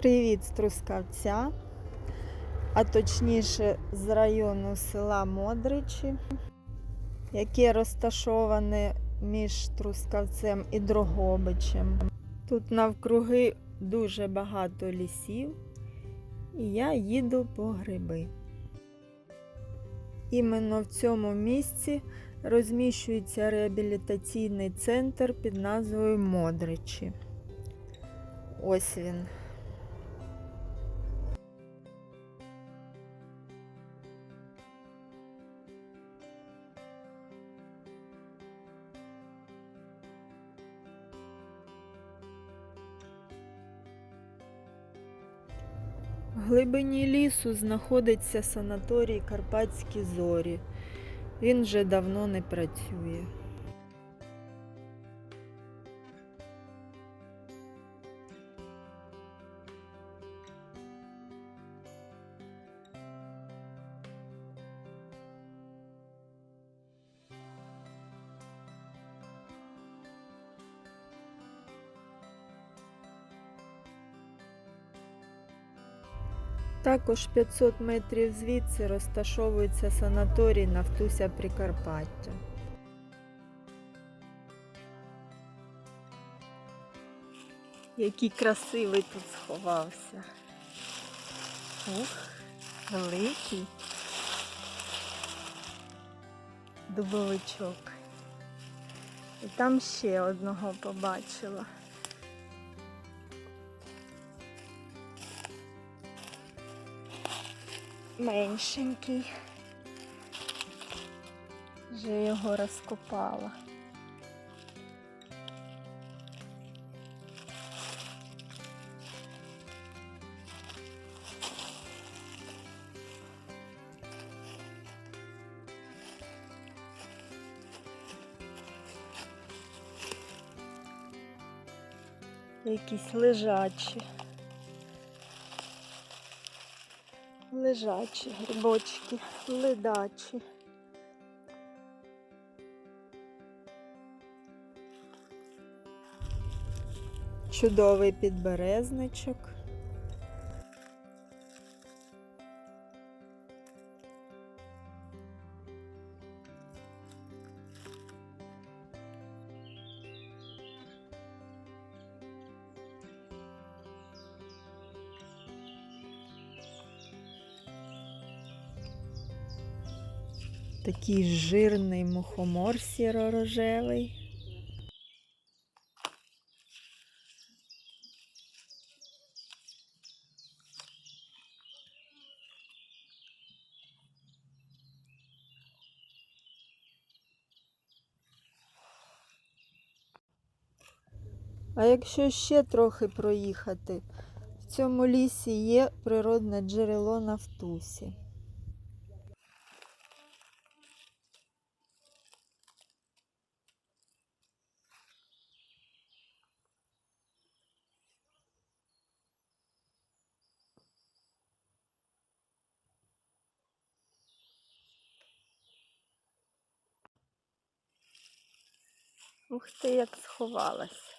Привіт з Трускавця, а точніше з району села Модричі, яке розташоване між Трускавцем і Дрогобичем. Тут навкруги дуже багато лісів, і я їду по гриби. Іменно в цьому місці розміщується реабілітаційний центр під назвою Модричі. Ось він. В глибині лісу знаходиться санаторій Карпатські зорі. Він вже давно не працює. Також 500 метрів звідси розташовується санаторій Нафтуся Прикарпаття. Який красивий тут сховався. Ух, великий дубовичок. І там ще одного побачила. Меншенький. Вже його розкопала. Якісь лежачі. Лежачі грибочки, ледачі. Чудовий підберезничок. Такий жирний мухомор сіро-рожевий. А якщо ще трохи проїхати, в цьому лісі є природне джерело Нафтусі. Ух ти, як сховалась.